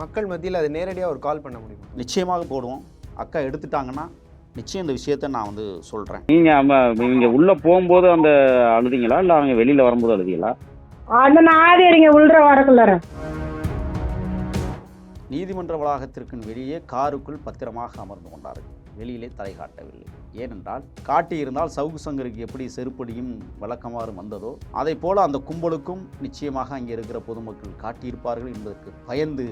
மக்கள் மத்தியில் அது நேரடியாக ஒரு கால் பண்ண முடியுமா? நிச்சயமாக போடுவோம். அக்கா எடுத்துட்டாங்கன்னா நிச்சயம் இந்த விஷயத்தை நான் வந்து சொல்கிறேன் நீங்க ஆமா, நீங்க உள்ள போகும்போது அந்த அழுதிங்களா? இல்ல அவங்க வெளியில வரும்போது அழுதிங்களா? அந்த நாதிரிங்க உள்ள வரக்குள்ளார நீதிமன்ற வளாகத்திற்கு வெளியே காருக்குள் பத்திரமாக அமர்ந்து கொண்டார்கள். வெளியிலே தலை காட்டவில்லை. ஏனென்றால் காட்டியிருந்தால் சவுக்கு சங்கருக்கு எப்படி செருப்படியும் வழக்கமாறு வந்ததோ அதை போல அந்த கும்பலுக்கும் நிச்சயமாக அங்கே இருக்கிற பொதுமக்கள் காட்டியிருப்பார்கள் என்பதற்கு பயந்து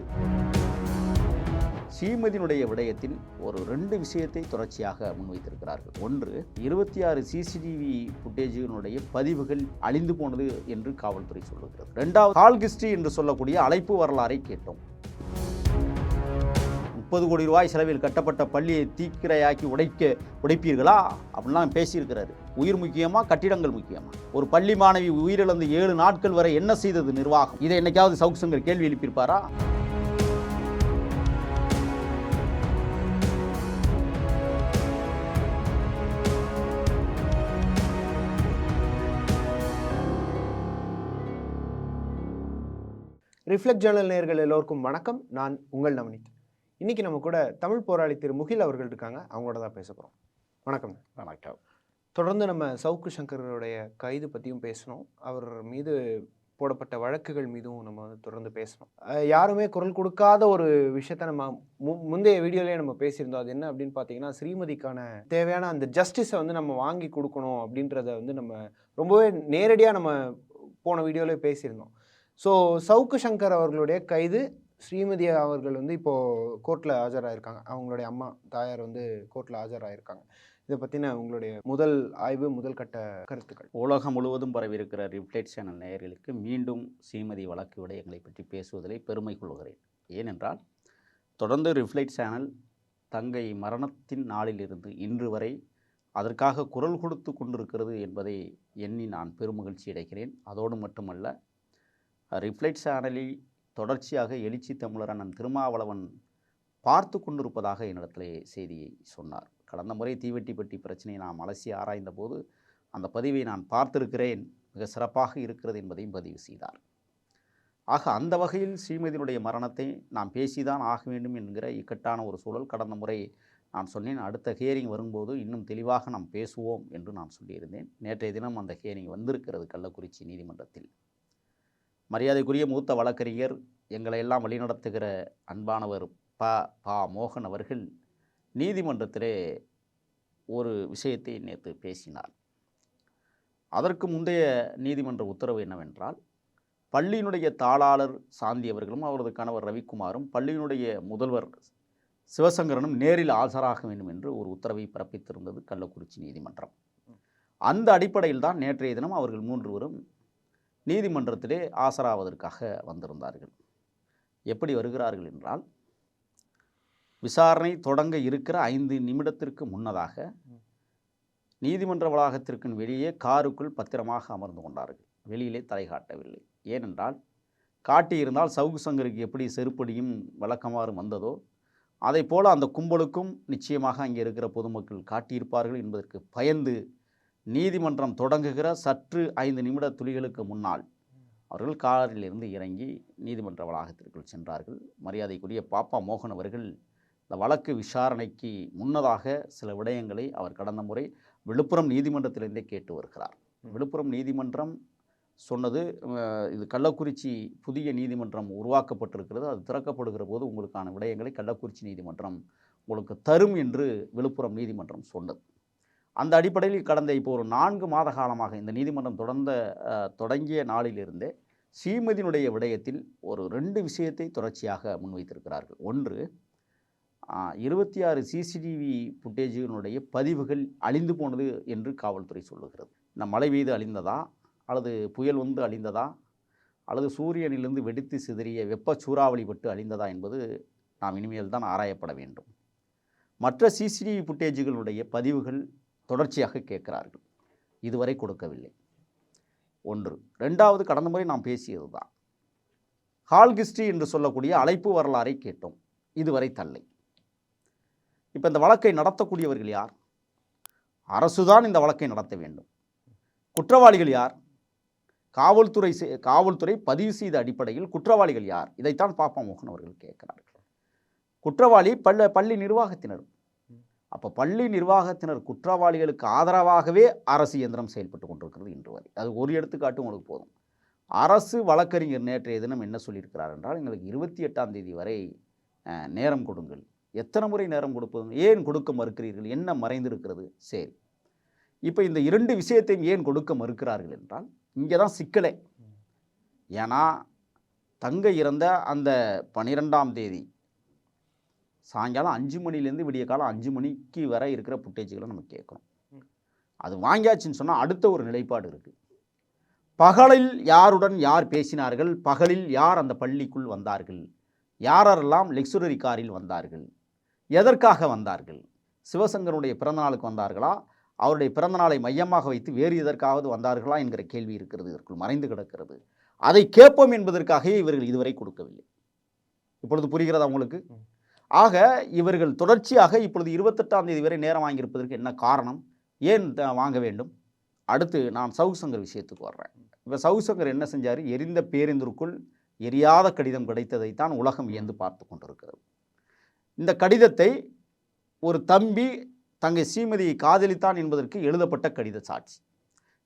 ஸ்ரீமதியினுடைய விடயத்தில் ஒரு ரெண்டு விஷயத்தை தொடர்ச்சியாக முன்வைத்திருக்கிறார்கள். ஒன்று இருபத்தி ஆறு சிசிடிவி ஃபுட்டேஜினுடைய பதிவுகள் அழிந்து போனது என்று காவல்துறை சொல்லுகிறது. ரெண்டாவது கால் என்று சொல்லக்கூடிய அழைப்பு வரலாறை கேட்டோம். முப்பது கோடி ரூபாய் செலவில் கட்டப்பட்ட பள்ளியை தீக்கிரையாக்கி உடைக்க உடைப்பீர்களா? அப்படிலாம் பேசியிருக்கிறாரு. உயிர் முக்கியமா கட்டிடங்கள் முக்கியமா? ஒரு பள்ளி மாணவி உயிரிழந்து ஏழு நாட்கள் வரை என்ன செய்தது நிர்வாகம்? இதை என்னைக்காவது சவுக் சங்கர் கேள்வி எழுப்பியிருப்பாரா? ரிஃப்ளெக்ட் ஜேர்னல் நேர்கள் எல்லோருக்கும் வணக்கம். நான் உங்கள் நவனித் இன்னைக்கு நம்ம கூட தமிழ் போராளி திரு முகில் அவர்கள் இருக்காங்க. அவங்களோட தான் பேச போகிறோம் வணக்கம். வணக்கம். தொடர்ந்து நம்ம சவுக்கு சங்கருடைய கைது பற்றியும் பேசணும். அவர் மீது போடப்பட்ட வழக்குகள் மீதும் நம்ம வந்து தொடர்ந்து பேசணும். யாருமே குரல் கொடுக்காத ஒரு விஷயத்த நம்ம மு முந்தைய வீடியோலேயே நம்ம பேசியிருந்தோம். அது என்ன அப்படின்னு பார்த்தீங்கன்னா ஸ்ரீமதிக்கான தேவையான அந்த ஜஸ்டிஸை வந்து நம்ம வாங்கி கொடுக்கணும் அப்படின்றத வந்து நம்ம ரொம்பவே நேரடியாக நம்ம போன வீடியோவிலே பேசியிருந்தோம். ஸோ சவுக்கு சங்கர் அவர்களுடைய கைது ஸ்ரீமதி அவர்கள் வந்து இப்போது கோர்ட்டில் ஆஜராயிருக்காங்க. அவங்களுடைய அம்மா தாயார் வந்து கோர்ட்டில் ஆஜராயிருக்காங்க. இதை பற்றின உங்களுடைய முதல் ஆய்வு முதல் கட்ட கருத்துக்கள்? உலகம் முழுவதும் பரவியிருக்கிற ரிப்ளேட் சேனல் நேயர்களுக்கு மீண்டும் ஸ்ரீமதி வழக்கு விடயங்களை பற்றி பேசுவதில் பெருமை கொள்கிறேன். ஏனென்றால் தொடர்ந்து ரிஃப்ளைட் சேனல் தங்கை மரணத்தின் நாளிலிருந்து இன்று வரை அதற்காக குரல் கொடுத்து கொண்டிருக்கிறது என்பதை எண்ணி நான் பெருமகிழ்ச்சி அடைகிறேன். அதோடு மட்டுமல்ல ரிஃப்ளைட் சேனலில் தொடர்ச்சியாக எழுச்சி தமிழர் அண்ணன் திருமாவளவன் பார்த்து கொண்டிருப்பதாக என்னிடத்திலே செய்தியை சொன்னார். கடந்த முறை தீவெட்டிப்பட்டி பிரச்சனையை நாம் அலசி ஆராய்ந்த போது அந்த பதிவை நான் பார்த்திருக்கிறேன். மிக சிறப்பாக இருக்கிறது என்பதையும் பதிவு செய்தார். ஆக அந்த வகையில் ஸ்ரீமதியினுடைய மரணத்தை நாம் பேசிதான் ஆக வேண்டும் என்கிற இக்கட்டான ஒரு சூழல் கடந்த முறை நான் சொன்னேன். அடுத்த ஹியரிங் வரும்போது இன்னும் தெளிவாக நாம் பேசுவோம் என்று நான் சொல்லியிருந்தேன். நேற்றைய தினம் அந்த ஹியரிங் வந்திருக்கிறது கள்ளக்குறிச்சி நீதிமன்றத்தில். மரியாதைக்குரிய மூத்த வழக்கறிஞர் எங்களை எல்லாம் வழிநடத்துகிற அன்பானவர் ப பா மோகன் அவர்கள் நீதிமன்றத்திலே ஒரு விஷயத்தை நேற்று பேசினார். அதற்கு முந்தைய நீதிமன்ற உத்தரவு என்னவென்றால் பள்ளியினுடைய தாளாளர் சாந்தி அவர்களும் அவரது கணவர் ரவிக்குமாரும் பள்ளியினுடைய முதல்வர் சிவசங்கரனும் நேரில் ஆஜராக வேண்டும் என்று ஒரு உத்தரவை பிறப்பித்திருந்தது கள்ளக்குறிச்சி நீதிமன்றம். அந்த அடிப்படையில் தான் நேற்றைய தினம் அவர்கள் மூன்றுவரும் நீதிமன்றத்திலே ஆசராவதற்காக வந்திருந்தார்கள். எப்படி வருகிறார்கள் என்றால் விசாரணை தொடங்க இருக்கிற ஐந்து நிமிடத்திற்கு முன்னதாக நீதிமன்ற வளாகத்திற்கு வெளியே காருக்குள் பத்திரமாக அமர்ந்து கொண்டார்கள். வெளியிலே தலை காட்டவில்லை. ஏனென்றால் காட்டியிருந்தால் சவுக்கு சங்கருக்கு எப்படி செருப்படியும் வழக்கமாறும் வந்ததோ அதை போல் அந்த கும்பலுக்கும் நிச்சயமாக அங்கே இருக்கிற பொதுமக்கள் காட்டியிருப்பார்கள் என்பதற்கு பயந்து நீதிமன்றம் தொடங்குகிற சற்று ஐந்து நிமிட துளிகளுக்கு முன்னால் அவர்கள் காரிலிருந்து இறங்கி நீதிமன்ற வளாகத்திற்குள் சென்றார்கள். மரியாதைக்குரிய பாப்பா மோகன் அவர்கள் இந்த வழக்கு விசாரணைக்கு முன்னதாக சில விடயங்களை அவர் கடந்த முறை விழுப்புரம் நீதிமன்றத்திலிருந்தே கேட்டு வருகிறார். விழுப்புரம் நீதிமன்றம் சொன்னது இது கள்ளக்குறிச்சி புதிய நீதிமன்றம் உருவாக்கப்பட்டிருக்கிறது. அது திறக்கப்படுகிற போது உங்களுக்கான விடயங்களை கள்ளக்குறிச்சி நீதிமன்றம் உங்களுக்கு தரும் என்று விழுப்புரம் நீதிமன்றம் சொன்னது. அந்த அடிப்படையில் கடந்த இப்போ ஒரு நான்கு மாத காலமாக இந்த நீதிமன்றம் தொடர்ந்த தொடங்கிய நாளிலிருந்தே ஸ்ரீமதியினுடைய விடயத்தில் ஒரு ரெண்டு விஷயத்தை தொடர்ச்சியாக முன்வைத்திருக்கிறார்கள். ஒன்று இருபத்தி ஆறு சிசிடிவி ஃபுட்டேஜினுடைய பதிவுகள் அழிந்து போனது என்று காவல்துறை சொல்லுகிறது. இந்த மழை பெய்து அழிந்ததா? அல்லது புயல் வந்து அழிந்ததா? அல்லது சூரியனிலிருந்து வெடித்து சிதறிய வெப்ப சூறாவளி பட்டு அழிந்ததா என்பது நாம் இனிமேல் தான் ஆராயப்பட வேண்டும். மற்ற சிசிடிவி ஃபுட்டேஜுகளுடைய பதிவுகள் தொடர்ச்சியாக கேட்கிறார்கள். இதுவரை கொடுக்கவில்லை. ஒன்று. ரெண்டாவது கடந்த முறை நாம் பேசியது தான் ஹால் என்று சொல்லக்கூடிய அழைப்பு வரலாறை கேட்டோம். இதுவரை தல்லை இப்போ இந்த வழக்கை நடத்தக்கூடியவர்கள் யார்? அரசுதான் இந்த வழக்கை நடத்த வேண்டும். குற்றவாளிகள் யார்? காவல்துறை காவல்துறை பதிவு செய்த அடிப்படையில் குற்றவாளிகள் யார்? இதைத்தான் பாப்பா மோகன் அவர்கள் கேட்கிறார்கள். குற்றவாளி பள்ள பள்ளி நிர்வாகத்தினர். அப்போ பள்ளி நிர்வாகத்தினர் குற்றவாளிகளுக்கு ஆதரவாகவே அரசு இயந்திரம் செயல்பட்டு கொண்டிருக்கிறது இன்று வரை. அது ஒரு எடுத்துக்காட்டு உங்களுக்கு போதும். அரசு வழக்கறிஞர் நேற்றைய தினம் என்ன சொல்லியிருக்கிறார் என்றால் எங்களுக்கு இருபத்தி எட்டாம் தேதி வரை நேரம் கொடுங்கள். எத்தனை முறை நேரம் கொடுப்பது ஏன் கொடுக்க மறுக்கிறீர்கள்? என்ன மறைந்திருக்கிறது? சரி. இப்போ இந்த இரண்டு விஷயத்தையும் ஏன் கொடுக்க மறுக்கிறார்கள் என்றால் இங்கே தான் சிக்கலை. ஏன்னா தங்க இறந்த அந்த பனிரெண்டாம் தேதி சாயங்காலம் அஞ்சு மணிலேருந்து விடிய காலம் அஞ்சு மணிக்கு வரை இருக்கிற புட்டேஜுகளை நம்ம கேட்கணும். அது வாங்கியாச்சுன்னு சொன்னால் அடுத்த ஒரு நிலைப்பாடு இருக்குது பகலில் யாருடன் யார் பேசினார்கள்? பகலில் யார் அந்த பள்ளிக்குள் வந்தார்கள்? யாரெல்லாம் லெக்சுரரி காரில் வந்தார்கள்? எதற்காக வந்தார்கள்? சிவசங்கருடைய பிறந்தநாளுக்கு வந்தார்களா? அவருடைய பிறந்தநாளை மையமாக வைத்து வேறு எதற்காவது வந்தார்களா என்கிற கேள்வி இருக்கிறது. இதற்குள் மறைந்து கிடக்கிறது. அதை கேட்போம் என்பதற்காகவே இவர்கள் இதுவரை கொடுக்கவில்லை. இப்பொழுது புரிகிறதா உங்களுக்கு? ஆக இவர்கள் தொடர்ச்சியாக இப்பொழுது இருபத்தெட்டாம் தேதி வரை நேரம் வாங்கியிருப்பதற்கு என்ன காரணம்? ஏன் வாங்க வேண்டும்? அடுத்து நான் சவுசங்கர் விஷயத்துக்கு வர்றேன். இப்போ சவுசங்கர் என்ன செஞ்சார்? எரிந்த பேருந்திற்குள் எரியாத கடிதம் கிடைத்ததைத்தான் உலகம் வியந்து பார்த்து கொண்டிருக்கிறது. இந்த கடிதத்தை ஒரு தம்பி தங்கை ஸ்ரீமதியை காதலித்தான் என்பதற்கு எழுதப்பட்ட கடித சாட்சி.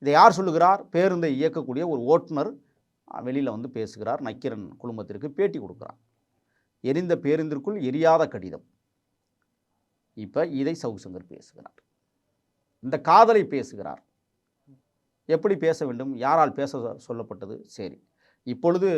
இதை யார் சொல்லுகிறார்? பேருந்தை இயக்கக்கூடிய ஒரு ஓட்டுநர் வெளியில் வந்து பேசுகிறார். நக்கீரன் குழுமத்திற்கு பேட்டி கொடுக்குறார். எரிந்த பேருந்திற்குள் எரியாத கடிதம். இப்போ இதை சவுசங்கர் பேசுகிறார். இந்த காதலை பேசுகிறார். எப்படி பேச வேண்டும்? யாரால் பேச சொல்லப்பட்டது? சரி. இப்பொழுது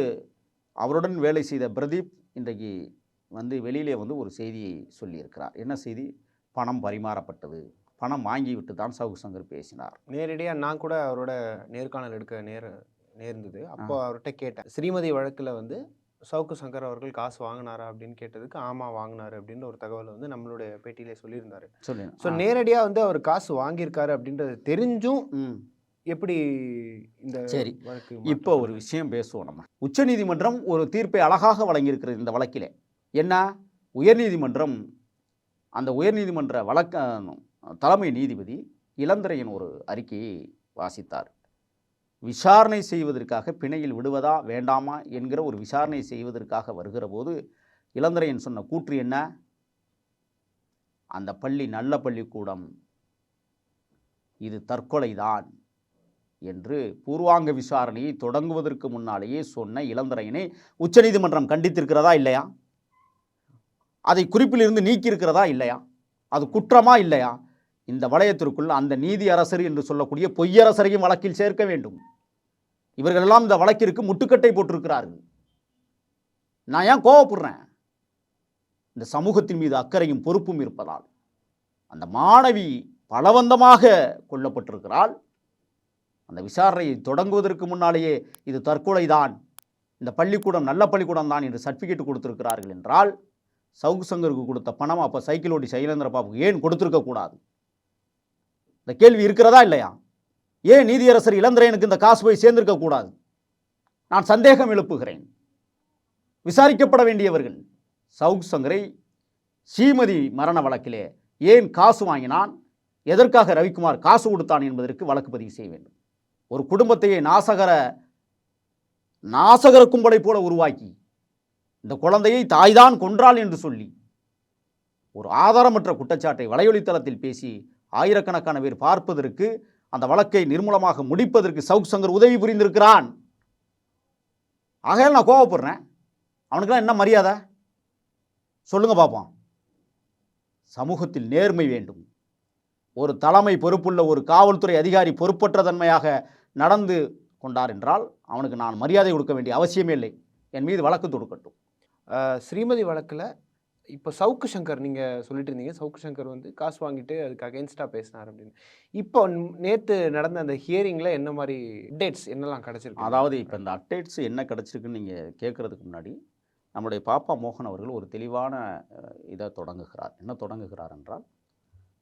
அவருடன் வேலை செய்த பிரதீப் இன்றைக்கு வந்து வெளியிலே வந்து ஒரு செய்தியை சொல்லியிருக்கிறார். என்ன செய்தி? பணம் பரிமாறப்பட்டது. பணம் வாங்கிவிட்டு தான் சவுசங்கர் பேசினார். நேரடியாக நான் கூட அவரோட நேர்காணல் எடுக்க நேர நேர்ந்தது. அப்போ அவர்கிட்ட கேட்டேன். ஸ்ரீமதி வழக்கில் வந்து சவுக்கு சங்கர் அவர்கள் காசு வாங்கினாரா அப்படின்னு கேட்டதுக்கு ஆமாம் வாங்கினாரு அப்படின்ற ஒரு தகவலை வந்து நம்மளுடைய பேட்டியிலே சொல்லியிருந்தாரு. சொல்லு ஸோ நேரடியாக வந்து அவர் காசு வாங்கியிருக்காரு அப்படின்றது தெரிஞ்சும் எப்படி இந்த சரி. இப்போ ஒரு விஷயம் பேசுவோம் நம்ம. உச்சநீதிமன்றம் ஒரு தீர்ப்பை அழகாக வழங்கியிருக்கிறது இந்த வழக்கிலே. என்ன? உயர்நீதிமன்றம் அந்த உயர்நீதிமன்ற வழக்க தலைமை நீதிபதி இளந்திரையன் ஒரு அறிக்கையை வாசித்தார். விசாரணை செய்வதற்காக பிணையில் விடுவதா வேண்டாமா என்கிற ஒரு விசாரணை செய்வதற்காக வருகிற போது இளந்திரையன் சொன்ன கூற்று என்ன? அந்த பள்ளி நல்ல பள்ளிக்கூடம். இது தற்கொலைதான் என்று பூர்வாங்க விசாரணையை தொடங்குவதற்கு முன்னாலேயே சொன்ன இளந்தரையனை உச்சநீதிமன்றம் கண்டித்திருக்கிறதா இல்லையா? அதை குறிப்பிலிருந்து நீக்கியிருக்கிறதா இல்லையா? அது குற்றமா இல்லையா? இந்த வளையத்திற்குள் அந்த நீதி அரசர் என்று சொல்லக்கூடிய பொய்யரசரையும் வழக்கில் சேர்க்க வேண்டும். இவர்களெல்லாம் இந்த வழக்கிற்கு முட்டுக்கட்டை போட்டிருக்கிறார்கள். நான் ஏன் கோவப்படுறேன்? இந்த சமூகத்தின் மீது அக்கறையும் பொறுப்பும் இருப்பதால். அந்த மாணவி பலவந்தமாக கொல்லப்பட்டிருக்கிறாள். அந்த விசாரணையை தொடங்குவதற்கு முன்னாலேயே இது தற்கொலைதான். இந்த பள்ளிக்கூடம் நல்ல பள்ளிக்கூடம் தான் என்று சர்டிஃபிகேட் கொடுத்திருக்கிறார்கள் என்றால் சவுக்கு சங்கருக்கு கொடுத்த பணம் அப்போ சைக்கிள் ஓட்டி சைலேந்திர பாபுக்கு ஏன் கொடுத்துருக்கக்கூடாது இந்த கேள்வி இருக்கிறதா இல்லையா? ஏன் நீதியரசர் இளந்திரையனுக்கு இந்த காசு போய் சேர்ந்திருக்க கூடாது? நான் சந்தேகம் எழுப்புகிறேன். விசாரிக்கப்பட வேண்டியவர்கள் சவுக் சங்கரை ஸ்ரீமதி மரண வழக்கிலே ஏன் காசு வாங்கினான்? எதற்காக ரவிக்குமார் காசு கொடுத்தான் என்பதற்கு வழக்கு பதிவு செய்ய வேண்டும். ஒரு குடும்பத்தையே நாசகர நாசகர கும்பலை போல உருவாக்கி இந்த குழந்தையை தாய்தான் கொன்றாள் என்று சொல்லி ஒரு ஆதாரமற்ற குற்றச்சாட்டை வலையொலித்தளத்தில் பேசி ஆயிரக்கணக்கான பேர் பார்ப்பதற்கு அந்த வழக்கை நிர்மூலமாக முடிப்பதற்கு சவுக் சங்கர் உதவி புரிந்திருக்கிறான். ஆகையால் நான் கோவப்படுறேன். அவனுக்கெல்லாம் என்ன மரியாதை? சொல்லுங்க பார்ப்போம் சமூகத்தில் நேர்மை வேண்டும். ஒரு தலைமை பொறுப்புள்ள ஒரு காவல்துறை அதிகாரி பொறுப்பற்ற தன்மையாக நடந்து கொண்டார் என்றால் அவனுக்கு நான் மரியாதை கொடுக்க வேண்டிய அவசியமே இல்லை. என் மீது வழக்கு தொடுக்கட்டும். ஸ்ரீமதி வழக்கில் இப்போ சவுக்கு சங்கர் நீங்கள் சொல்லிட்டு இருந்தீங்க சவுக்கு சங்கர் வந்து காசு வாங்கிட்டு அதுக்கு அகேன்ஸ்டாக பேசினார் அப்படின்னு. இப்போ நேற்று நடந்த அந்த ஹியரிங்கில் என்ன மாதிரி அப்டேட்ஸ் என்னெல்லாம் கிடச்சிருக்கு? அதாவது இப்போ இந்த அப்டேட்ஸ் என்ன கிடச்சிருக்குன்னு நீங்கள் கேட்குறதுக்கு முன்னாடி நம்முடைய பாப்பா மோகன் அவர்கள் ஒரு தெளிவான இதை தொடங்குகிறார். என்ன தொடங்குகிறார் என்றால்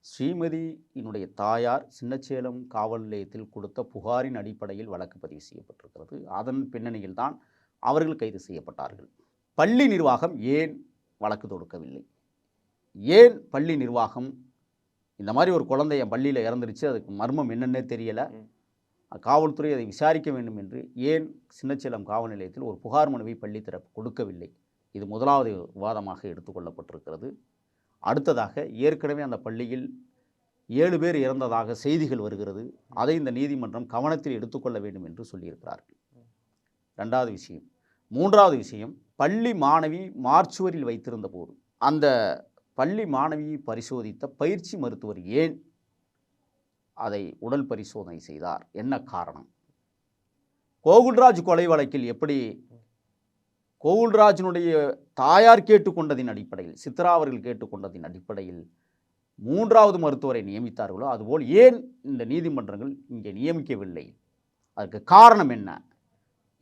ஸ்ரீமதியினுடைய தாயார் சின்னச்சேலம் காவல் நிலையத்தில் கொடுத்த புகாரின் அடிப்படையில் வழக்கு பதிவு செய்யப்பட்டிருக்கிறது. அதன் பின்னணியில் தான் அவர்கள் கைது செய்யப்பட்டார்கள். பள்ளி நிர்வாகம் ஏன் வழக்கு தொடுக்கவில்லை. ஏன் பள்ளி நிர்வாகம் இந்த மாதிரி ஒரு குழந்தை என் பள்ளியில் இறந்துருச்சு அதுக்கு மர்மம் என்னன்னே தெரியலை. காவல்துறை அதை விசாரிக்க வேண்டும் என்று ஏன் சின்னச்சேலம் காவல் நிலையத்தில் ஒரு புகார் மனுவை பள்ளி தரப்பு கொடுக்கவில்லை? இது முதலாவது விவாதமாக எடுத்துக்கொள்ளப்பட்டிருக்கிறது அடுத்ததாக ஏற்கனவே அந்த பள்ளியில் ஏழு பேர் இறந்ததாக செய்திகள் வருகிறது. அதை இந்த நீதிமன்றம் கவனத்தில் எடுத்துக்கொள்ள வேண்டும் என்று சொல்லியிருக்கிறார்கள். ரெண்டாவது விஷயம். மூன்றாவது விஷயம் பள்ளி மாணவி மார்ச்சுவரில் வைத்திருந்த போது அந்த பள்ளி மாணவியை பரிசோதித்த பயிற்சி மருத்துவர் ஏன் அதை உடல் பரிசோதனை செய்தார்? என்ன காரணம்? கோகுல்ராஜ் கொலை வழக்கில் எப்படி கோகுல்ராஜினுடைய தாயார் கேட்டுக்கொண்டதின் அடிப்படையில் சித்ரா அவர்கள் கேட்டுக்கொண்டதின் அடிப்படையில் மூன்றாவது மருத்துவரை நியமித்தார்களோ அதுபோல் ஏன் இந்த நீதிமன்றங்கள் இங்கே நியமிக்கவில்லை? அதற்கு காரணம் என்ன?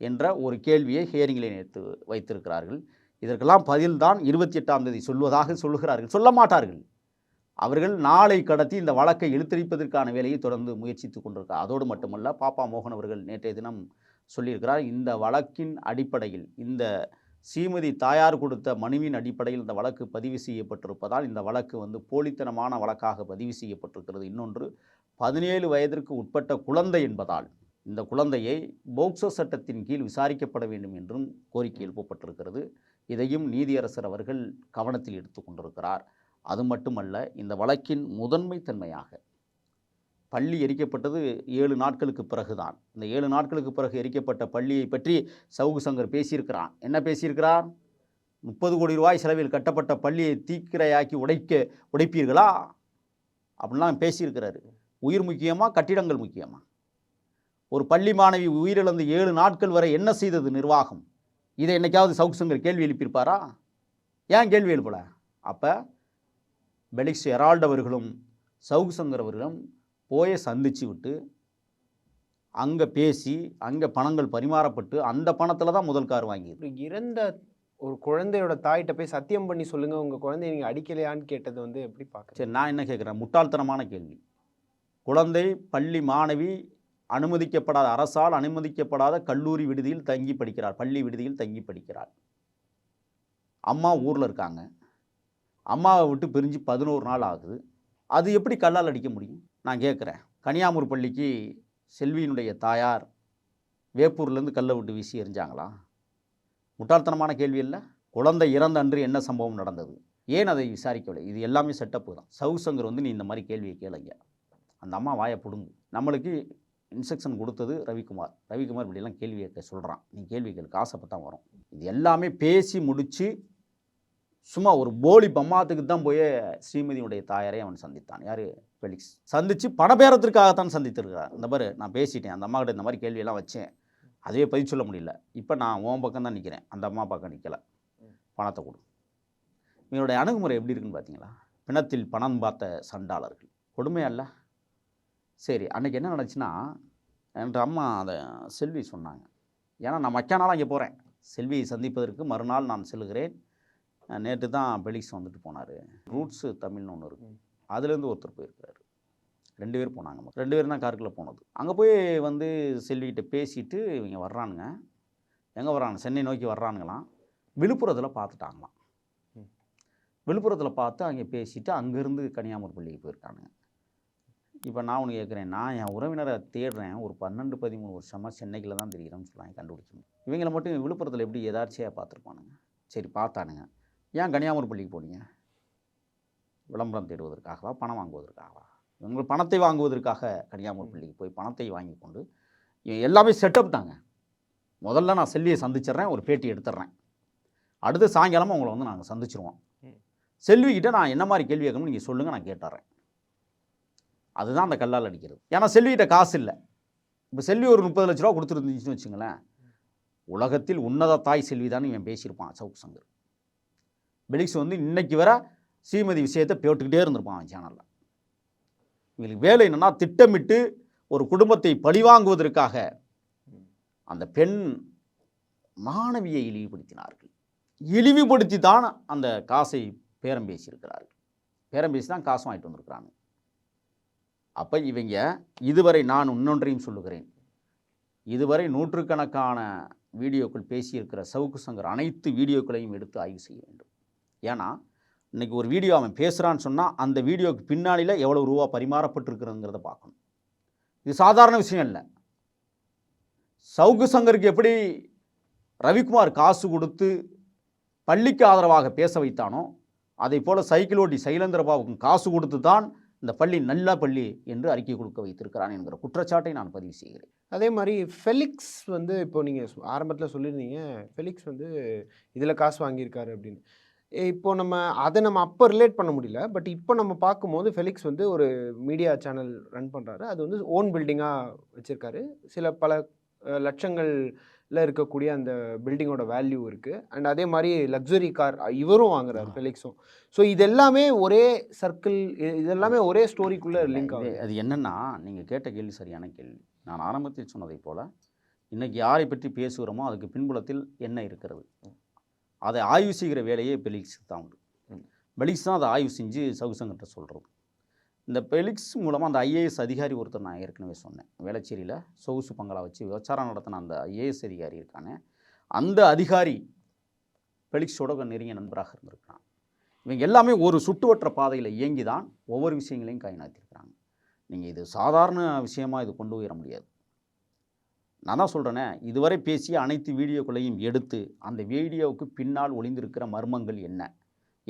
என்ற ஒரு கேள்வியை ஹியரிங்கில் நேற்று வைத்திருக்கிறார்கள். இதற்கெல்லாம் பதில்தான் இருபத்தி எட்டாம் தேதி சொல்வதாக சொல்லுகிறார்கள். சொல்ல மாட்டார்கள். அவர்கள் நாளை கடத்தி இந்த வழக்கை இழுத்தடிப்பதற்கான வேலையை தொடர்ந்து முயற்சித்து கொண்டிருக்கார் அதோடு மட்டுமல்ல பாப்பா மோகன் அவர்கள் நேற்றைய தினம் சொல்லியிருக்கிறார் இந்த வழக்கின் அடிப்படையில் இந்த ஸ்ரீமதி தாயார் கொடுத்த மனுவின் அடிப்படையில் இந்த வழக்கு பதிவு செய்யப்பட்டிருப்பதால் இந்த வழக்கு வந்து போலித்தனமான வழக்காக பதிவு செய்யப்பட்டிருக்கிறது. இன்னொன்று பதினேழு வயதிற்கு உட்பட்ட குழந்தை என்பதால் இந்த குழந்தையை போக்சோ சட்டத்தின் கீழ் விசாரிக்கப்பட வேண்டும் என்றும் கோரிக்கை எழுப்பப்பட்டிருக்கிறது. இதையும் நீதியரசர் அவர்கள் கவனத்தில் எடுத்து கொண்டிருக்கிறார். அது மட்டுமல்ல இந்த வழக்கின் முதன்மை தன்மையாக பள்ளி எரிக்கப்பட்டது ஏழு நாட்களுக்கு பிறகுதான். இந்த ஏழு நாட்களுக்கு பிறகு எரிக்கப்பட்ட பள்ளியை பற்றி சவுகு சங்கர் பேசியிருக்கிறான். என்ன பேசியிருக்கிறார்? முப்பது கோடி ரூபாய் செலவில் கட்டப்பட்ட பள்ளியை தீக்கிரையாக்கி உடைக்க உடைப்பீர்களா? அப்படிலாம் பேசியிருக்கிறாரு. உயிர் முக்கியமாக கட்டிடங்கள் முக்கியமாக ஒரு பள்ளி மாணவி உயிரிழந்து ஏழு நாட்கள் வரை என்ன செய்தது நிர்வாகம்? இதை என்னைக்காவது சவுக் சங்கர் கேள்வி எழுப்பியிருப்பாரா? ஏன் கேள்வி எழுப்பல? அப்போ பெலிக்ஸ் எரால்ட் அவர்களும் சவுக் சங்கர் அவர்களும் போய சந்திச்சு விட்டு அங்கே பேசி அங்கே பணங்கள் பரிமாறப்பட்டு அந்த பணத்தில் தான் முதல் கார் ஒரு இறந்த ஒரு குழந்தையோட தாயிட்ட போய் சத்தியம் பண்ணி சொல்லுங்க உங்க குழந்தைய நீங்க அடிக்கலையான்னு கேட்டது வந்து எப்படி பார்க்குறேன் சரி நான் என்ன கேட்குறேன் முட்டாள்தனமான கேள்வி. குழந்தை பள்ளி மாணவி அனுமதிக்கப்படாத அரசால் அனுமதிக்கப்படாத கல்லூரி விடுதியில் தங்கி படிக்கிறார் பள்ளி விடுதியில் தங்கி படிக்கிறார். அம்மா ஊரில் இருக்காங்க. அம்மாவை விட்டு பிரிஞ்சு பதினோரு நாள் ஆகுது. அது எப்படி கல்லால் அடிக்க முடியும்? நான் கேட்குறேன். கனியாமூர் பள்ளிக்கு செல்வியினுடைய தாயார் வேப்பூர்லேருந்து கல்லை விட்டு வீசி எறிஞ்சாங்களா? முட்டாள்தனமான கேள்வி இல்லை. குழந்தை இறந்த அன்று என்ன சம்பவம் நடந்தது? ஏன் அதை விசாரிக்கவில்லை? இது எல்லாமே செட்டப்பு தான். சவுசங்கர் வந்து நீ இந்த மாதிரி கேள்வியை கேளுங்க. அந்த அம்மா வாயை பிடுங்கு. நம்மளுக்கு இன்ஸ்ட்ரக்ஷன் கொடுத்தது ரவிக்குமார். ரவிக்குமார் இப்படியெல்லாம் கேள்வி கேட்க சொல்கிறான் நீ கேள்வி கேளுக்கு ஆசைப்பட்டான் வரும். இது எல்லாமே பேசி முடித்து சும்மா ஒரு போலி பம்மாத்துக்கு தான் போய் ஸ்ரீமதியுடைய தாயாரை அவன் சந்தித்தான். யார்? ஃபெலிக்ஸ். சந்தித்து பணபேரத்திற்காகத்தான் சந்தித்திருக்கிறார். இந்த பாரு நான் பேசிட்டேன். அந்த அம்மா கிட்ட இந்த மாதிரி கேள்வியெல்லாம் வச்சேன். அதுவே பதில் சொல்ல முடியல. இப்போ நான் உன் பக்கம் தான் நிற்கிறேன் அந்த அம்மா பக்கம் நிற்கல பணத்தை கொடு. இவனுடைய அணுகுமுறை எப்படி இருக்குன்னு பார்த்தீங்களா பிணத்தில் பணம் பார்த்த சண்டாளர்கள். கொடுமை அல்ல சரி அன்னைக்கு என்ன நடந்துச்சுன்னா என்ற அம்மா அதை செல்வி சொன்னாங்க. ஏன்னா நான் மக்கிய நாள் அங்கே போகிறேன் செல்வியை சந்திப்பதற்கு மறுநாள் நான் செல்கிறேன் நேற்று தான் பெலிக்ஸ் வந்துட்டு போனார். ரூட்ஸு தமிழ்னு ஒன்று இருக்கு. அதுலேருந்து ஒருத்தர் போயிருக்கிறாரு ரெண்டு பேர் போனாங்க. ரெண்டு பேரும் தான் காருக்குள்ளே போனது. அங்கே போய் வந்து செல்விகிட்ட பேசிட்டு இவங்க வர்றானுங்க. எங்கே வர்றாங்க? சென்னை நோக்கி வர்றானுங்களாம். விழுப்புரத்தில் பார்த்துட்டாங்களாம். விழுப்புரத்தில் பார்த்து அங்கே பேசிட்டு அங்கேருந்து கன்னியாகுமரி பள்ளிக்கு போயிருக்கானுங்க. இப்போ நான் ஒன்று கேட்குறேன் நான் என் உறவினரை தேடுறேன். ஒரு பன்னெண்டு பதிமூணு வருஷமாக சென்னைக்குள்ள தான் தெரிகிறேன்னு சொல்லுவாங்க கண்டுபிடிக்கணும். இவங்களை மட்டும் விழுப்புரத்தில் எப்படி எதார்ச்சியாக பார்த்துருப்பானுங்க? சரி பார்த்தானுங்க. ஏன் கன்னியாகுமரி பள்ளிக்கு போனீங்க? விளம்பரம் தேடுவதற்காகவா பணம் வாங்குவதற்காகவா? இவங்க பணத்தை வாங்குவதற்காக கன்னியாகுமரி பள்ளிக்கு போய் பணத்தை வாங்கி கொண்டு எல்லாமே செட்டப் தாங்க. முதல்ல நான் செல்வியை சந்திச்சிடுறேன் ஒரு பேட்டி எடுத்துடுறேன். அடுத்து சாயங்காலமாக உங்களை வந்து நாங்கள் சந்திச்சிருவோம். செல்விக்கிட்ட நான் என்ன மாதிரி கேள்வி கேட்கணும்னு நீங்கள் சொல்லுங்கள் நான் கேட்டுறேன் அதுதான் அந்த கல்லால் அடிக்கிறது. ஏன்னா செல்விகிட்ட காசு இல்லை. இப்போ செல்வி ஒரு முப்பது லட்ச ரூபா கொடுத்துருந்துச்சுன்னு வச்சுங்களேன் உலகத்தில் உன்னத தாய் செல்வி தான் இவன் பேசியிருப்பான் சவுக் சங்கர். பெலிக்ஸ் வந்து இன்னைக்கு வர ஸ்ரீமதி விஷயத்தை போட்டுக்கிட்டே இருந்திருப்பான் அவன் சேனலில் இவங்களுக்கு வேலை என்னன்னா திட்டமிட்டு ஒரு குடும்பத்தை பழிவாங்குவதற்காக அந்த பெண் மாணவியை இழிவுபடுத்தினார்கள். இழிவுபடுத்தி தான் அந்த காசை பேரம் பேசியிருக்கிறார்கள். பேரம் பேசி தான் காசும் வாங்கிட்டு வந்திருக்கிறாங்க. அப்போ இவங்க இதுவரை நான் இன்னொன்றையும் சொல்லுகிறேன். இதுவரை நூற்றுக்கணக்கான வீடியோக்கள் பேசியிருக்கிற சவுக்கு சங்கர் அனைத்து வீடியோக்களையும் எடுத்து ஆய்வு செய்ய வேண்டும். ஏன்னா இன்றைக்கி ஒரு வீடியோ அவன் பேசுகிறான்னு சொன்னால் அந்த வீடியோக்கு பின்னாளில் எவ்வளோ ரூபா பரிமாறப்பட்டிருக்கிறதுங்கிறத பார்க்கணும். இது சாதாரண விஷயம் இல்லை. சவுக்கு சங்கருக்கு எப்படி ரவிக்குமார் காசு கொடுத்து பள்ளிக்கு ஆதரவாக பேச வைத்தானோ அதை போல் சைக்கிள் ஓட்டி சைலேந்திரபாபுக்கும் காசு கொடுத்து தான் இந்த பள்ளி நல்ல பள்ளி என்று அறிக்கை கொடுக்க வைத்திருக்கிறான் என்கிற குற்றச்சாட்டை நான் பதிவு செய்கிறேன். அதே மாதிரி ஃபெலிக்ஸ் வந்து இப்போ நீங்கள் ஆரம்பத்தில் சொல்லியிருந்தீங்க ஃபெலிக்ஸ் வந்து இதில் காசு வாங்கியிருக்காரு அப்படின்னு. இப்போ நம்ம அதை நம்ம அப்போ ரிலேட் பண்ண முடியல பட் இப்போ நம்ம பார்க்கும்போது ஃபெலிக்ஸ் வந்து ஒரு மீடியா சேனல் ரன் பண்ணுறாரு அது வந்து ஓன் பில்டிங்காக வச்சுருக்காரு. சில பல லட்சங்கள் லட்சங்கள்ல இருக்கக்கூடிய அந்த பில்டிங்கோட வேல்யூ இருக்குது அண்ட் அதே மாதிரி லக்ஸுரி கார் இவரும் வாங்குறாரு ஃபெலிக்ஸும் ஸோ இது எல்லாமே ஒரே சர்க்கிள் இது எல்லாமே ஒரே ஸ்டோரிக்குள்ளே லிங்க் ஆகுது. அது என்னன்னா நீங்கள் கேட்ட கேள்வி சரியான கேள்வி. நான் ஆரம்பத்தில் சொன்னதைப் போல இன்னைக்கு யாரை பற்றி பேசுகிறோமோ அதுக்கு பின்புலத்தில் என்ன இருக்கிறது? அதை ஆய்வு செய்கிற வேலையே பெலிக்ஸ் தான் உண்டு. பெலிக்ஸ் தான் அதை ஆய்வு செஞ்சு சவுசங்கிட்ட சொல்கிறது இந்த பெலிக்ஸ் மூலமாக அந்த ஐஏஎஸ் அதிகாரி ஒருத்தர் நான் ஏற்கனவே சொன்னேன். வேளச்சேரியில் சொகுசு பங்களா வச்சு விபச்சாரம் நடத்தின அந்த ஐஏஎஸ் அதிகாரி இருக்கானே அந்த அதிகாரி பெலிக்ஸோட நெருங்கிய நண்பராக இருந்திருக்கிறான். இவங்க எல்லாமே ஒரு சுட்டுவற்ற பாதையில் இயங்கி தான் ஒவ்வொரு விஷயங்களையும் கைநாத்திருக்கிறாங்க. நீங்கள் இது சாதாரண விஷயமாக இது கொண்டு போயிட முடியாது. நான் தான் சொல்கிறேனே இதுவரை பேசிய அனைத்து வீடியோக்களையும் எடுத்து அந்த வீடியோவுக்கு பின்னால் ஒளிந்திருக்கிற மர்மங்கள் என்ன?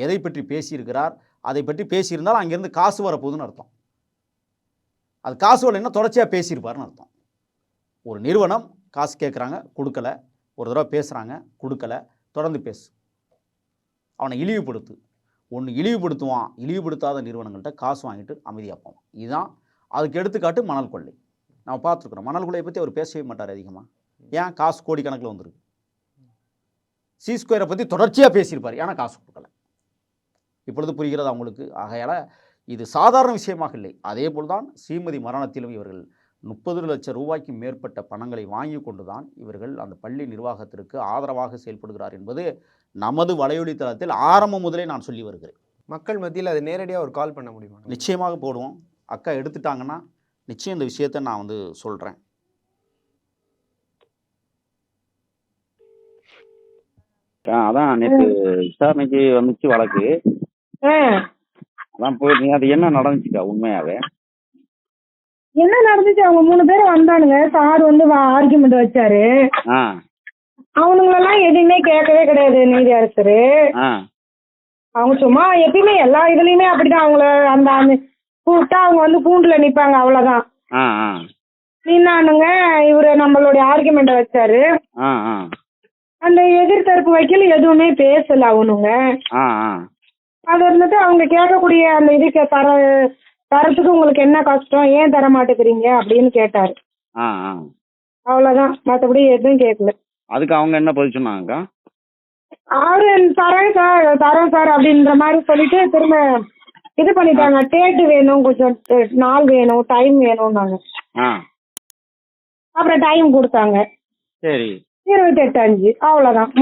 எதை பற்றி பேசியிருக்கிறார்? அதை பற்றி பேசியிருந்தால் அங்கேருந்து காசு வரப்போகுதுன்னு அர்த்தம். அது காசு வரலைன்னா தொடர்ச்சியாக பேசியிருப்பாருன்னு அர்த்தம். ஒரு நிறுவனம் காசு கேட்குறாங்க கொடுக்கல. ஒரு தடவை பேசுகிறாங்க கொடுக்கல. தொடர்ந்து பேசு. அவனை இழிவுபடுத்து. ஒன்று இழிவுபடுத்துவான். இழிவுபடுத்தாத நிறுவனங்கள்கிட்ட காசு வாங்கிட்டு அமைதியாக போவான். இதுதான் அதுக்கு எடுத்துக்காட்டு மணல் கொள்ளை. நம்ம பார்த்துருக்குறோம். மணல் கொள்ளையை பற்றி அவர் பேசவே மாட்டார் அதிகமாக ஏன்? காசு கோடிக்கணக்கில் வந்திருக்கு. சி ஸ்கொயரை பற்றி தொடர்ச்சியாக பேசியிருப்பார். ஏன்னா காசு கொடுக்கல. இப்பொழுது புரிகிறது அவங்களுக்கு ஆகையால் இது சாதாரண விஷயமாக இல்லை. அதே போல்தான் ஸ்ரீமதி மரணத்திலும் இவர்கள் முப்பது லட்சம் ரூபாய்க்கு மேற்பட்ட பணங்களை வாங்கி கொண்டு தான் இவர்கள் அந்த பள்ளி நிர்வாகத்திற்கு ஆதரவாக செயல்படுகிறார் என்பது நமது வலையொலி தளத்தில் ஆரம்பம் முதலே நான் சொல்லி வருகிறேன். மக்கள் மத்தியில் அது நேரடியாக ஒரு கால் பண்ண முடியுமா? நிச்சயமாக போடுவோம். அக்கா எடுத்துட்டாங்கன்னா நிச்சயம் இந்த விஷயத்தை நான் வந்து சொல்கிறேன் அதான் நேற்று விசாரணைக்கு வந்துச்சு வழக்கு. அதான் போயிருந்தீங்க அது என்ன நடந்துச்சுக்கா உண்மையாவே? என்ன நடந்துச்சு? அவங்க மூணு பேரும் வந்தானுங்க. சார் வந்து ஆர்குமெண்ட் வச்சாரு. அவனுங்களெல்லாம் எதுவுமே கேட்கவே கிடையாது நீதி அரசரு. அவங்க சும்மா எப்பயுமே எல்லா இதுலயுமே அப்படிதான். அவங்கள அந்த கூப்பிட்டா அவங்க வந்து கூண்டுல நிப்பாங்க அவ்வளவுதான். நின்னானுங்க இவரு நம்மளுடைய ஆர்குமெண்ட வச்சாரு. அந்த எதிர்த்தரப்பு வக்கீல் எதுவுமே பேசல அவனுங்க. அது இருந்துட்டு அவங்க கேட்கக்கூடிய அந்த இதுக்கு தர தரத்துக்கு உங்களுக்கு என்ன கஷ்டம்? ஏன் தர மாட்டேங்கிறீங்க? அப்படின்னு கேட்டாரு. ஆ ஆ. அவ்வளவுதான். மற்றபடி எதுவும் கேட்கல. அதுக்கு அவங்க என்ன பதில் சொன்னாங்கக்கா அவரு தரேன் சார் தரேன் சார் அப்படின்ற மாதிரி சொல்லிட்டு திரும்ப இது பண்ணிட்டாங்க. டேட்டு வேணும் கொஞ்சம் நாள் வேணும் டைம் வேணும்னாங்க. ஆ. அப்புறம் டைம் கொடுத்தாங்க. சரி. இருபத்தெட்டு அஞ்சு. அவ்வளவுதான்.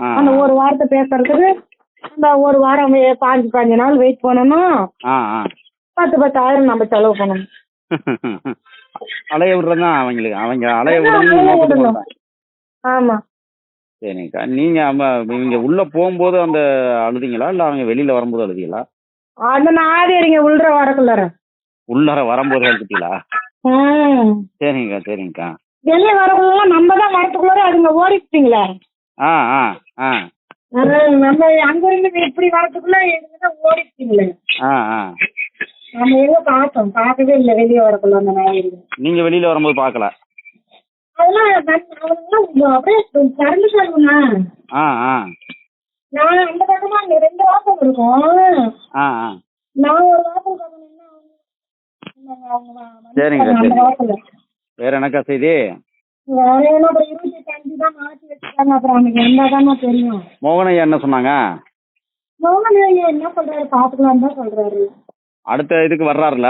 ஆ. அந்த ஒரு வாரத்தை பேசுறதுக்கு அந்த ஒரு வாரம் பாஞ்சு பாஞ்சு நாள் வெயிட் பண்ணணும். பத்து பத்தாயிரம் நம்ம செலவு பண்ணணும். அலைய விடுறதுதான் அவங்களுக்கு அவங்க அலைய விடுறது. ஆமா. சரிங்கக்கா. நீங்க இவங்க உள்ள போகும்போது அந்த அழுதிங்களா? இல்ல அவங்க வெளியில வரும்போது அழுதிங்களா? அந்த நாதிரிங்க உள்ள வரக்குள்ளார. உள்ளார வரும்போது அழுதுட்டீங்களா? சரிங்கக்கா சரிங்கக்கா. வெளியே வரக்குள்ள நம்ம தான் வரத்துக்குள்ளார அதுங்க ஓடிச்சிட்டீங்களே ஆ ஆ ஆ. நம்ம அங்க இருந்து இப்படி வரதுக்குள்ள எங்க தான் ஓடிச்சிட்டீங்களே ஆ ஆ. நம்ம எங்க பார்த்தோம். பார்க்கவே இல்லை. வெளியே வரக்குள்ள அந்த நாதிரிங்க நீங்க வெளியில வரும்போது பார்க்கல? அதெல்லாம் அப்படியே திறந்து சொல்லுங்க நான் அந்த பக்கமா அங்க ரெண்டு வாசல் இருக்கும். நான் ஒரு வாசல் சரிங்க, வேற என்னக்கா செய்தி? வேற என்ன அப்புறம் இருபத்தி அஞ்சு தான் மாத்தி வச்சுட்டாங்க அப்புறம் அவனுக்கு என்னதாம்மா தெரியும். மோகனையா என்ன சொன்னாங்க? மோகன் ஐயா என்ன சொல்றாரு? பாத்துக்கலாம் தான் சொல்றாரு. அடுத்த இதுக்கு வர்றாருல?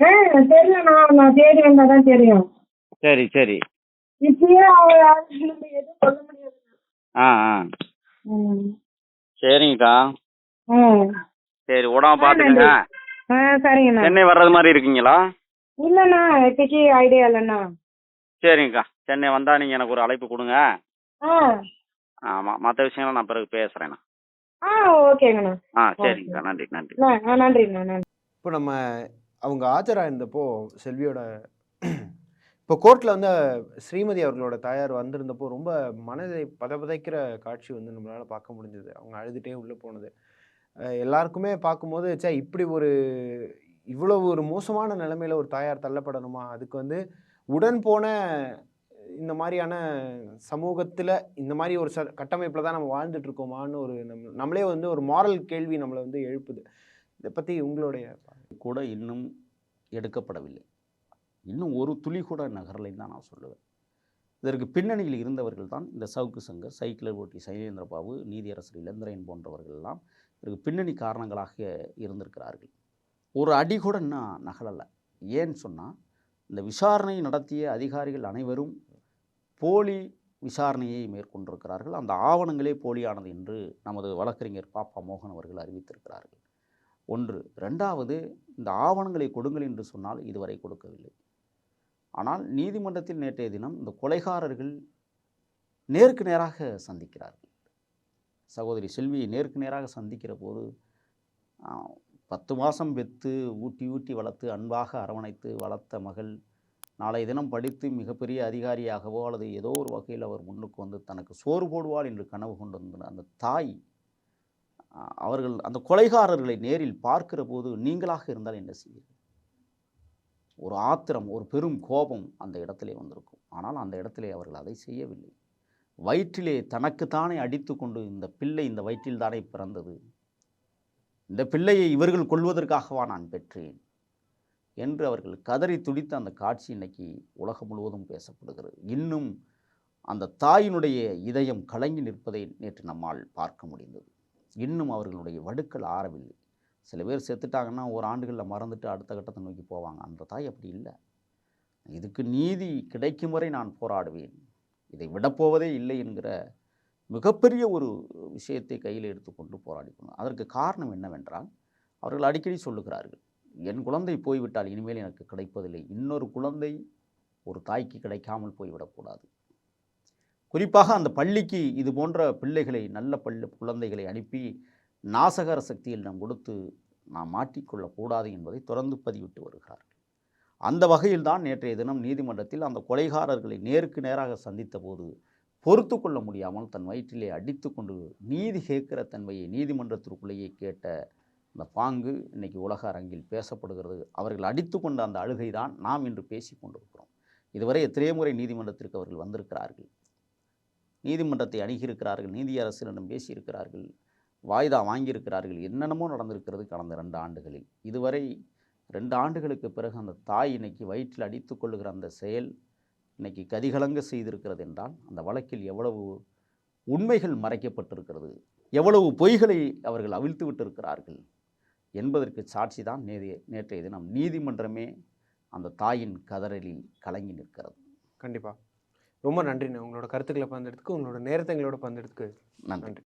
ஆ தெரியும் நான் நான் தேடி வந்தா தான் தெரியும். சரி சரி. இப்பயே அவர் யாருக்கு நம்ம எதுவும் சொல்ல முடியாது. ஆ ஆ. ம். சரிங்கக்கா. ம். சரி உடம்ப பாத்துக்கங்க ஆ சரிங்கண்ணா. சென்னை வர்றது மாதிரி இருக்கீங்களா? இல்லண்ணா இப்போக்கி ஐடியா இல்லைண்ணா. சரிங்கக்கா. சென்னை வந்தா நீங்க எனக்கு ஒரு அழைப்பு கொடுங்க. ஆ. ஆமா மற்ற விஷயங்களை நான் பிறகு பேசுறேண்ணா ஆ ஓகேங்கண்ணா. ஆ சரிங்கக்கா. நன்றி நன்றி. ஆ நன்றிண்ணா நன்றி. இப்போ நம்ம அவங்க ஆஜராக இருந்தப்போ செல்வியோட இப்போ கோர்ட்டில் வந்து ஸ்ரீமதி அவர்களோட தாயார் வந்திருந்தப்போ ரொம்ப மனதை பதபதைக்கிற காட்சி வந்து நம்மளால் பார்க்க முடிஞ்சது. அவங்க அழுதுகிட்டே உள்ளே போனது. எல்லாருக்குமே பார்க்கும்போது ச்சே இப்படி ஒரு இவ்வளவு ஒரு மோசமான நிலைமையில ஒரு தாயார் தள்ளப்படணுமா? அதுக்கு வந்து உடன் போன இந்த மாதிரியான சமூகத்தில் இந்த மாதிரி ஒரு ச கட்டமைப்பில் தான் நம்ம வாழ்ந்துட்டுருக்கோமான்னு ஒரு நம்ம நம்மளே வந்து ஒரு மாரல் கேள்வி நம்மளை வந்து எழுப்புது. இதை பற்றி உங்களுடைய கூட இன்னும் எடுக்கப்படவில்லை. இன்னும் ஒரு துளி கூட நகரலைன்னு தான் நான் சொல்லுவேன். இதற்கு பின்னணியில் இருந்தவர்கள் தான் இந்த சவுக்கு சங்கர் சைக்கிளர் ஓட்டி சைலேந்திர பாபு நீதியரசர் இளந்திரன் போன்றவர்கள் எல்லாம் இதற்கு பின்னணி காரணங்களாக இருந்திருக்கிறார்கள். ஒரு அடி கூட இன்னும் நகலலை ஏன்னு சொன்னால் இந்த விசாரணை நடத்திய அதிகாரிகள் அனைவரும் போலி விசாரணையை மேற்கொண்டிருக்கிறார்கள். அந்த ஆவணங்களே போலியானது என்று நமது வழக்கறிஞர் பாப்பா மோகன் அவர்கள் அறிவித்திருக்கிறார்கள். ஒன்று. ரெண்டாவது இந்த ஆவணங்களை கொடுங்கள் என்று சொன்னால் இதுவரை கொடுக்கவில்லை. ஆனால் நீதிமன்றத்தில் நேற்றைய தினம் இந்த கொலைகாரர்கள் நேருக்கு நேராக சந்திக்கிறார்கள். சகோதரி செல்வியை நேருக்கு நேராக சந்திக்கிற போது பத்து மாதம் பெற்று ஊட்டி ஊட்டி வளர்த்து அன்பாக அரவணைத்து வளர்த்த மகள் நாளைய தினம் படித்து மிகப்பெரிய அதிகாரியாகவோ அல்லது ஏதோ ஒரு வகையில் அவர் முன்னுக்கு வந்து தனக்கு சோறு போடுவாள் என்று கனவு கொண்டு வந்த அந்த தாய் அவர்கள் அந்த கொலைகாரர்களை நேரில் பார்க்கிற போது நீங்களாக இருந்தால் என்ன செய்வீர்கள்? ஒரு ஆத்திரம் ஒரு பெரும் கோபம் அந்த இடத்திலே வந்திருக்கும். ஆனால் அந்த இடத்திலே அவர்கள் அதை செய்யவில்லை. வயிற்றிலே தனக்குத்தானே அடித்து கொண்டு இந்த பிள்ளை இந்த வயிற்றில்தானே பிறந்தது? இந்த பிள்ளையை இவர்கள் கொள்வதற்காகவா நான் பெற்றேன்? என்று அவர்கள் கதறி துடித்த அந்த காட்சி இன்னைக்கு உலகம் முழுவதும் பேசப்படுகிறது. இன்னும் அந்த தாயினுடைய இதயம் கலங்கி நிற்பதை நேற்று நம்மால் பார்க்க முடிந்தது. இன்னும் அவர்களுடைய வடுக்கள் ஆறவில்லை. சில பேர் செத்துட்டாங்கன்னா ஒரு ஆண்டுகளில் மறந்துட்டு அடுத்த கட்டத்தை நோக்கி போவாங்க. அந்த தாய் அப்படி இல்லை. இதுக்கு நீதி கிடைக்கும் வரை நான் போராடுவேன். இதை விடப்போவதே இல்லை என்கிற மிகப்பெரிய ஒரு விஷயத்தை கையில் எடுத்துக்கொண்டு போராடிக்கணும் அதற்கு காரணம் என்னவென்றால் அவர்கள் அடிக்கடி சொல்லுகிறார்கள் என் குழந்தை போய்விட்டால் இனிமேல் எனக்கு கிடைப்பதில்லை. இன்னொரு குழந்தை ஒரு தாய்க்கு கிடைக்காமல் போய்விடக்கூடாது குறிப்பாக அந்த பள்ளிக்கு இது போன்ற பிள்ளைகளை நல்ல பள்ளி குழந்தைகளை அனுப்பி நாசகர சக்தியில் நாம் கொடுத்து நாம் மாட்டிக்கொள்ளக்கூடாது என்பதை தொடர்ந்து பதிவிட்டு வருகிறார்கள். அந்த வகையில்தான் நேற்றைய தினம் நீதிமன்றத்தில் அந்த கொலைகாரர்களை நேருக்கு நேராக சந்தித்த போது பொறுத்து கொள்ள முடியாமல் தன் வயிற்றிலே அடித்து கொண்டு நீதி கேட்கிற தன்மையை நீதிமன்றத்திற்குள்ளேயே கேட்ட அந்த பாங்கு இன்றைக்கி உலக அரங்கில் பேசப்படுகிறது. அவர்கள் அடித்து கொண்ட அந்த அழுகை தான் நாம் இன்று பேசி கொண்டிருக்கிறோம். இதுவரை எத்தனையோ முறை நீதிமன்றத்திற்கு அவர்கள் வந்திருக்கிறார்கள். நீதிமன்றத்தை அணுகியிருக்கிறார்கள். நீதியரசரிடம் பேசியிருக்கிறார்கள். வாய்தா வாங்கியிருக்கிறார்கள். என்னென்னமோ நடந்திருக்கிறது கடந்த ரெண்டு ஆண்டுகளில். இதுவரை ரெண்டு ஆண்டுகளுக்கு பிறகு அந்த தாய் இன்னைக்கு வயிற்றில் அடித்து கொள்ளுகிற அந்த செயல் இன்னைக்கு கதிகலங்க செய்திருக்கிறது என்றால் அந்த வழக்கில் எவ்வளவு உண்மைகள் மறைக்கப்பட்டிருக்கிறது எவ்வளவு பொய்களை அவர்கள் அவிழ்த்து விட்டிருக்கிறார்கள் என்பதற்கு சாட்சி தான் நேரிய நேற்றைய தினம் நீதிமன்றமே அந்த தாயின் கதறலில் கலங்கி நிற்கிறது. கண்டிப்பாக ரொம்ப நன்றிண்ணே. உங்களோட கருத்துக்களை பகிர்ந்ததுக்கு உங்களோட நேரத்தை எங்களோட நன்றி. நன்றி.